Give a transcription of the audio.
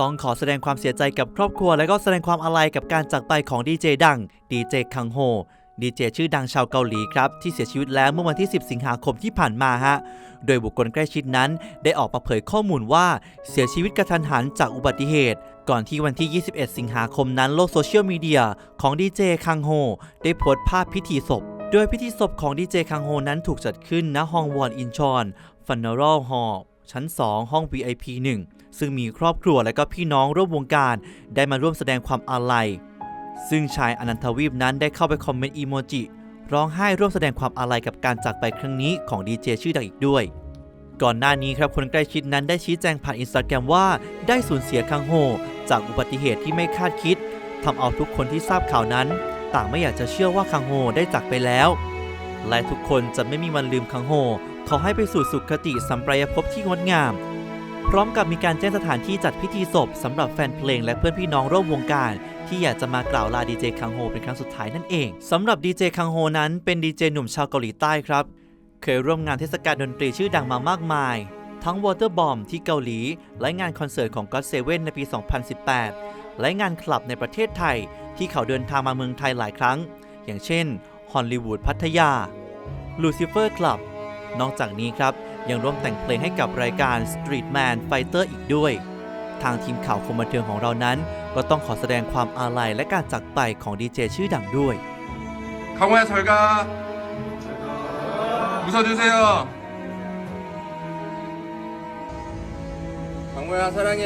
ต้องขอแสดงความเสียใจกับครอบครัว และก็แสดงความอาลัยกับการจากไปของดีเจดังดีเจคังโฮดีเจชื่อดังชาวเกาหลีครับ ที่เสียชีวิตแล้วเมื่อวันที่ 10 สิงหาคมที่ผ่านมาฮะ โดยบุคคลใกล้ชิดนั้น ได้ออกมาเผยข้อมูลว่าเสียชีวิตกระทันหันจากอุบัติเหตุ ก่อนที่วันที่ 21 สิงหาคมนั้นโลกโซเชียลมีเดียของดีเจคังโฮได้โพสต์ภาพพิธีศพ โดยพิธีศพของดีเจคังโฮนั้นถูกจัดขึ้นณห้องวอนอินชอนฟันเนอรัลฮอล ชั้น 2 ห้อง VIP 1 ซึ่งมีครอบครัวและก็พี่น้องร่วมวงการ ได้มาร่วมแสดงความอาลัย ซึ่งชายอนันทวีปนั้นได้เข้าไปคอมเมนต์อีโมจิร้องไห้ร่วมแสดงความอาลัยกับการจากไปครั้งนี้ของดีเจชื่อดังอีกด้วย ก่อนหน้านี้ครับคนใกล้ชิดนั้นได้ชี้แจงผ่านอินสตาแกรมว่าได้สูญเสียคังโฮ จากอุบัติเหตุที่ไม่คาดคิดทำเอาทุกคนที่ทราบข่าวนั้น ต่างไม่อยากจะเชื่อว่าคังโฮได้จากไปแล้ว และทุกคนจะไม่มีวันลืมคังโฮ ขอให้ไปสู่สุคติสัมปรายภพที่งดงาม พร้อมกับมีการแจ้งสถานที่จัดพิธีศพสำหรับแฟนเพลงและเพื่อนพี่น้องร่วมวงการ ที่อยากจะมากล่าวลาดีเจคังโฮเป็นครั้งสุดท้ายนั่นเองสำหรับดีเจคังโฮนั้นเป็นดีเจหนุ่มชาวเกาหลีใต้ครับ เคยร่วมงานเทศกาลดนตรีชื่อดังมามากมาย ทั้ง Waterbomb ที่เกาหลี และงานคอนเสิร์ตของ God Seven ในปี 2018 และงานคลับในประเทศไทย ที่เขาเดินทางมาเมืองไทยหลายครั้ง อย่างเช่นฮอลลีวูดพัทยา Lucifer Club นอกจากนี้ครับ ยังร่วมแต่งเพลงให้กับรายการ Streetman Fighter อีกด้วย ทางทีมข่าวคมบันเทิงของเรานั้น ก็ต้องขอแสดงความอาลัยและการจากไปของดีเจชื่อดังด้วย 강호야 잘가 웃어주세요 강호야 사랑해